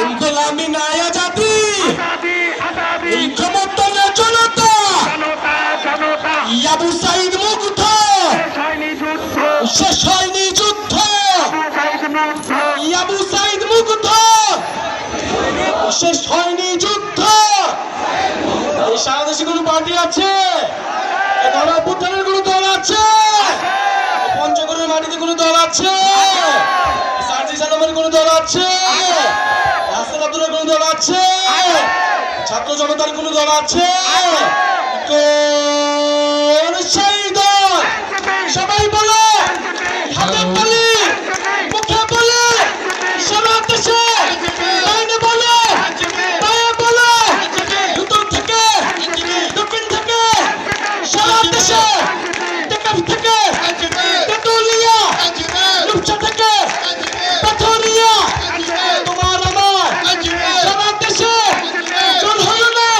এই গোলামি নাই আজাদি। এই ক্ষমতার জনতা। জনতা সাইদ মুগ্ধ। শেষ হয়নি যুদ্ধ। শেষ সাইদ মুগ্ধ। শেষ হয়নি যুদ্ধ। এই সারা দেশে কোনো পার্টি আছে? গণ অভ্যুত্থানের কোনো দল আছে? পঞ্চগড়ের মাটিতে কোনো দল আছে? সার্জি সালামের কোনো দল আছে? ছাত্র জনতার কোনো দল আছে? দল